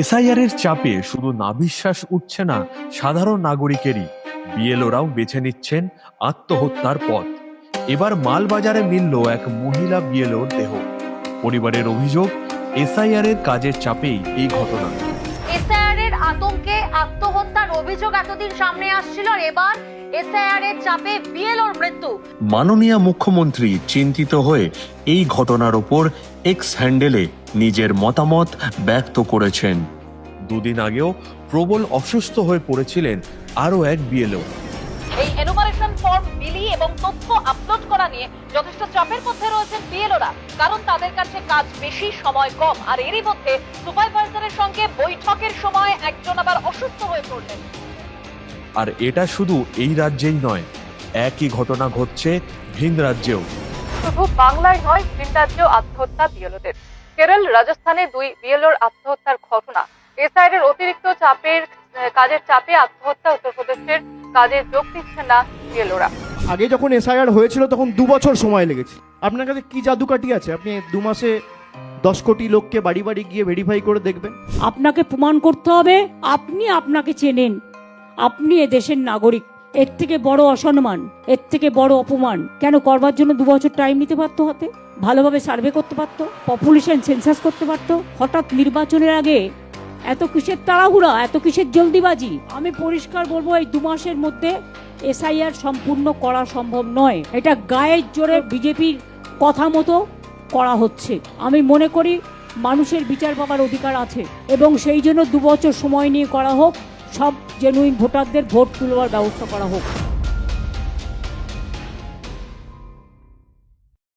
SIR এর চাপে শুধু নাবিশ্বাস উঠছে না সাধারণ নাগরিকেরই। বিএলওরাও বেছে নিচ্ছেন আত্মহত্যার পথ। এবার মালবাজারে মিলল এক মহিলা বিএলওর দেহ। পরিবারের অভিযোগ এসআইআর এর কাজের চাপেই এই ঘটনা। এসআইআর এর আতঙ্কে আত্মহত্যার অভিযোগ এতদিন সামনে আসছিল, এবার এসআইআর এর চাপে বিএলওর মৃত্যু। মাননীয় মুখ্যমন্ত্রী চিন্তিত হয়ে এই ঘটনার ওপর এক্স হ্যান্ডেলে নিজের মতামত ব্যক্ত করেছেন। দুদিন আগেও প্রবল অসুস্থ হয়ে পড়েছিলেন আরও এক বিএলও। এই এনুমারেশন ফর্ম বিলি এবং তথ্য আপলোড করা নিয়ে যথেষ্ট চাপের মধ্যে রয়েছেন বিএলওরা কারণ তাদের কাছে কাজ বেশি সময় কম আর এরই মধ্যে সুপারভাইজারের সঙ্গে বৈঠকের সময় একজন আবার অসুস্থ হয়ে পড়লেন। আর এটা শুধু এই রাজ্যেই নয় একই ঘটনা ঘটছে ভিন রাজ্যেও। শুধু বাংলায় নয় ভিন রাজ্যেও আত্মহত্যা বিএলওদের। কেরল রাজস্থানে দুই বিএলওর আত্মহত্যার ঘটনা। এসআইআর এর অতিরিক্ত চাপের কাজের চাপে আত্মহত্যা উত্তরপ্রদেশের কাজে যোগ দিচ্ছে না বিএলওরা। আগে যখন এসআইআর হয়েছিল তখন দু বছর সময় লেগেছে। আপনার কাছে কি জাদুকাঠি আছে? আপনি দু মাসে দশ কোটি লোককে বাড়ি বাড়ি গিয়ে ভেরিফাই করে দেখবেন। আপনাকে প্রমাণ করতে হবে আপনি আপনাকে চেনেন। আপনি এ দেশের নাগরিক। এর থেকে বড় অসম্মান, এর থেকে বড় অপমান কেন করবার জন্য দু বছর টাইম নিতে পারতো হাতে? ভালোভাবে সার্ভে করতে পারতো পপুলেশন সেন্সাস করতে পারতো, হঠাৎ নির্বাচনের আগে এত কিসের তাড়াহুড়া, এত কিসের জলদিবাজি? আমি পরিষ্কার বলব, এই দু মাসের মধ্যে এসআইআর সম্পূর্ণ করা সম্ভব নয়। এটা গায়ের জোরে বিজেপির কথা মতো করা হচ্ছে। আমি মনে করি, মানুষের বিচার পাবার অধিকার আছে। এবং সেই জন্য দু বছর সময় নিয়ে করা হোক সব জেনুইন ভোটারদের ভোট তুলবার ব্যবস্থা করা হোক।